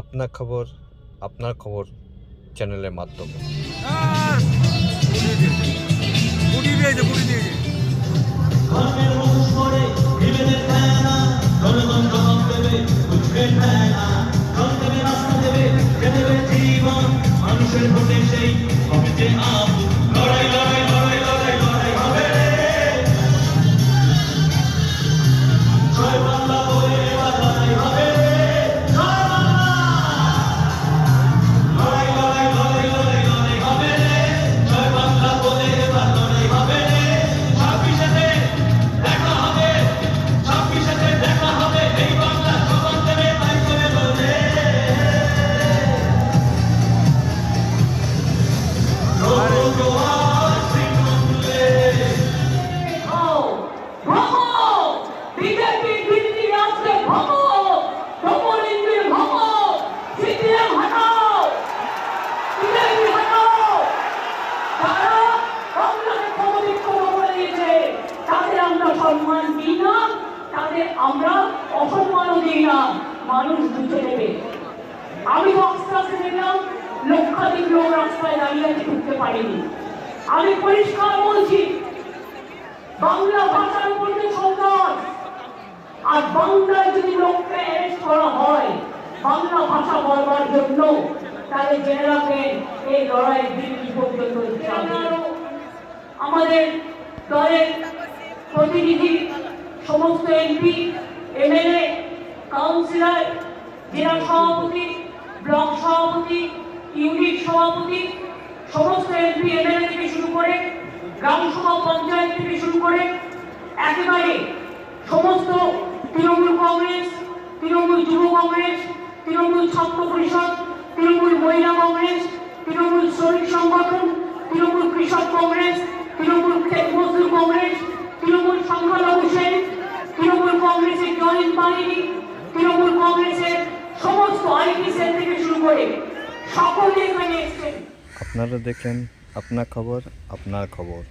আপনার খবর আপনার খবর চ্যানেলের মাধ্যমে। গুটি দিয়েছে গুটি দিয়েছে। ধর্মের সম্মান দিই না তাদের আমরা অসম্মানও দিই না মানুষ বুঝে নেবে আমি লক্ষাধিক লোক রাস্তায় আছে ঢুকতে পারেনি। আমি পরিষ্কার বলছি, বাংলা ভাষার উপর যে আর বাংলায় যদি লোককে অ্যারেস্ট করা হয়, বাংলা ভাষা বলবার জন্য, তাহলে জেনে রাখবেন এই লড়াই দিল্লি পর্যন্ত আমাদের দলের প্রতিনিধি, সমস্ত এমপি এমএলএ, কাউন্সিলর, জেলা সভাপতি, ব্লক সভাপতি ইউনিট সভাপতি, সমস্ত এমপি, এমএলএ থেকে শুরু করে গ্রাম সভা, পঞ্চায়েত থেকে শুরু করে একেবারে সমস্ত তৃণমূল কংগ্রেস, তৃণমূল যুব কংগ্রেস, তৃণমূল ছাত্র পরিষদ, তৃণমূল মহিলা কংগ্রেস, তৃণমূল শ্রমিক সংগঠন, তৃণমূল কৃষক কংগ্রেস, তৃণমূল মজদুর কংগ্রেস, তৃণমূল সংখ্যালঘু সেন তৃণমূল কংগ্রেসের জয়েন্ট বাহিনী, তৃণমূল কংগ্রেসের সমস্ত আইটি সেল থেকে শুরু করে আপনারা দেখেন আপনার খবর আপনার খবর।